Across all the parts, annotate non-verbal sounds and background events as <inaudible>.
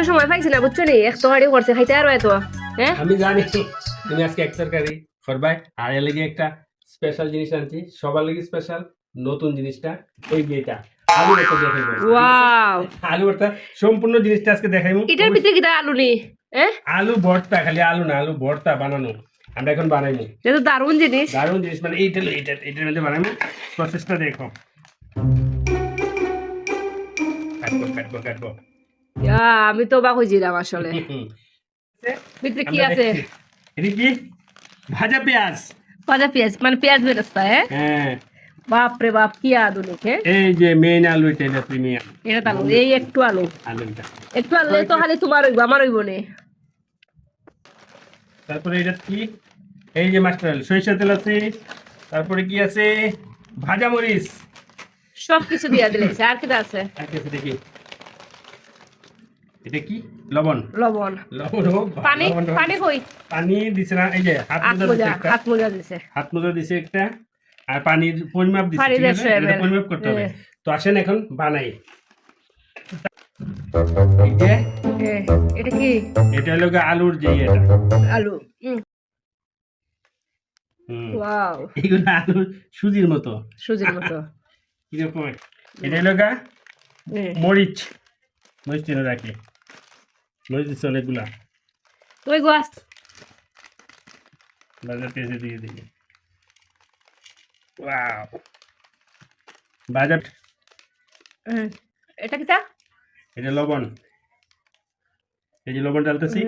আজকে সময় পাইছি না বুঝছ নি? এক তরকারি করছে খাইতে আরও এত। হ্যাঁ? আমি জানি তুমি আজকে এক তরকারি করবাই আর এর লেগে একটা স্পেশাল জিনিস আনছি। সবার লেগে স্পেশাল নতুন জিনিসটা এই যে এটা আলু ভর্তা দেখাইবো ওয়াও আলু ভর্তা সম্পূর্ণ জিনিসটা আজকে দেখাইবো এটার ভিতরে কিটা আলু নি? হ্যাঁ আলু ভর্তা খালি আলু না আলু ভর্তা বানানো। আমরা এখন বানাইবো এটা তো দারুণ জিনিস। দারুণ জিনিস মানে এইটা এইটা এটার মধ্যে প্রসেসটা দেখো। কাটবো কাটবো কাটবো। আমি তো অবাক হয়েছিলাম আসলে। <laughs> ভিতরে কি আছে? এটা কি? ভাজা পেঁয়াজ। ভাজা পেঁয়াজ মানে পেঁয়াজ বেরোস্তা হ্যাঁ? হ্যাঁ। বাপ রে বাপ কি আধুনিক হ্যাঁ? এই যে মেইন আলু এটা এটা প্রিমিয়াম এটা আলু এই একটু আলু। আলুটা। একটু আলু তো খালি তোমার হইব আমার হইব নে। তারপরে এটা কি? এই যে মাস্টার আলু সরিষা তেল আছে। তারপরে কি আছে? ভাজা মরিচ। সব কিছু দিয়া দিলে আর কিটা আছে? আর কি আছে দেখি। এটা কি? লবণ? লবণ। লবণ হোক পানি পানি কই পানি দিছে না এই যে হাত মোজা হাত মোজা দিছে। হাত মোজা দিছে একটা। আর পানির পরিমাপ দিছে ঠিক আছে? এটা পরিমাপ করতে হবে। হ্যাঁ। তো আসেন এখন বানাই। এই যে এ, এটা কি? এটা হলো আলুর যে আলু ওয়াও। এইগুলো আলু সুজির মতো। সুজির মতো। কীরকম? এটা হলো গা এ, মরিচ। মরিচ রাখি। মরিচ দিচ্ছে অনেকগুলা। ওই গাছ বাজার পেঁচে দিয়ে ওয়াও। বাজার। এটা কিটা এটা লবণ। এই যে লবণ ডালতেছি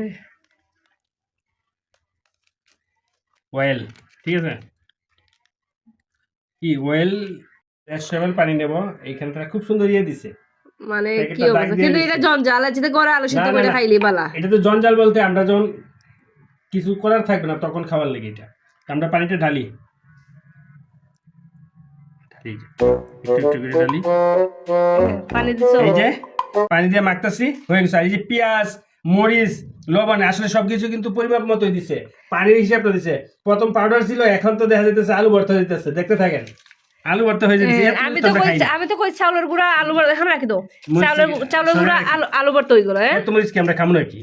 অয়েল ঠিক আছে? কি অয়েল এম পানি নেব। এইখানটা খুব সুন্দর ইয়ে দিছে। মানে কি অবস্থা? কিন্তু এটা জঞ্জাল আছে ঘরে আলু সিদ্ধ করে খাইলি বালা। এটা তো জঞ্জাল বলতে আমরা যখন কিছু করার থাকবে না তখন খাবার লেগে এটা। আমরা পানিটা ঢালি। ঢালি একটু একটু করে ঢালি। পানি দিছো? এই যে পানি দিয়ে মাখতাছি হয়ে গেছে। এই যে পেঁয়াজ মরিচ লবণ আসলে সবকিছু কিন্তু পরিমাপ মতোই দিছে। পানির হিসাবটা দিছে। প্রথম পাউডার ছিল এখন তো দেখা যাইতেছে আলু ভর্তা দিতেছে। দেখতে থাকেন। আলু ভর্তা হয়ে যাচ্ছে হ্যাঁ, আমি তো কই আমি তো কই চাউলের গুঁড়া আলু ভর্তা এখানে রাখি দাও চাউলের চাউলের গুঁড়া আলু আলু ভর্তা হয়ে? গেল হ্যাঁ তোমার কি আমরা খামো নাকি?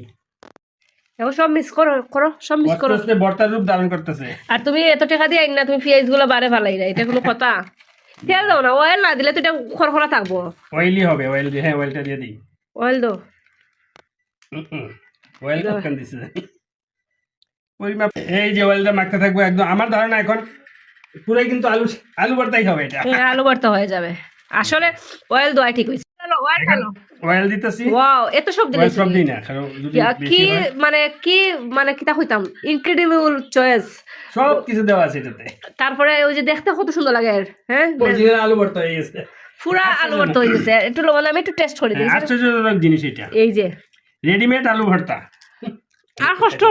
এখন সব মিক্স করো করো সব মিক্স করো। ভর্তার রূপ ধারণ করতেছে। আর তুমি এত টাকা দিয়ে না তুমি পেঁয়াজগুলো বারে ভালাই না এটা কোনো কথা। <laughs> তেল দাও না অয়েল না দিলে তো এটা খরখরা থাকব। অয়েলি হবে অয়েল দিয়ে হ্যাঁ অয়েলটা দিয়ে দিই। অয়েল দাও। অয়েল কখন দিছে। পরিমাপ এই যে অয়েলটা মাখতে থাকব একদম। আমার ধারণা এখন পুরাই কিন্তু আলু আলু ভর্তাই হবে এটা। হ্যাঁ, আলু ভর্তা হয়ে যাবে। আসলে অয়েল দেওয়া ঠিক হয়েছে। চলো অয়েল দিতেছি। ওয়াও এত সব দিলে সব দিই না কারণ কি মানে কি মানে কিতা হইতাম ইনক্রেডিবল চয়েস সব কিছু দেওয়া আছে এটাতে। তারপরে ওই যে দেখতে কত সুন্দর লাগে এর, হ্যাঁ? অরিজিনাল আলু ভর্তা হয়ে গেছে। পুরা আলু ভর্তা হয়ে গেছে। একটু লবণ আমি একটু টেস্ট করে দিয়েছি আশ্চর্যজনক জিনিস এটা। এই যে। রেডিমেড আলু ভর্তা। আর কষ্ট।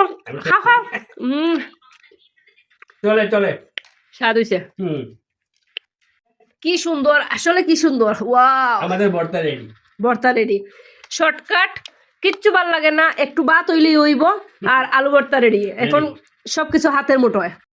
খাও খাও। চলে চলে। স্বাদ কি সুন্দর আসলে কি সুন্দর ওয়াও। আমাদের ভর্তা রেডি। ভর্তা রেডি। শর্টকাট কিচ্ছু ভালো লাগে না একটু ভাত হইলেই হইব আর আলু ভর্তা রেডি। এখন সবকিছু হাতের মুঠোয়।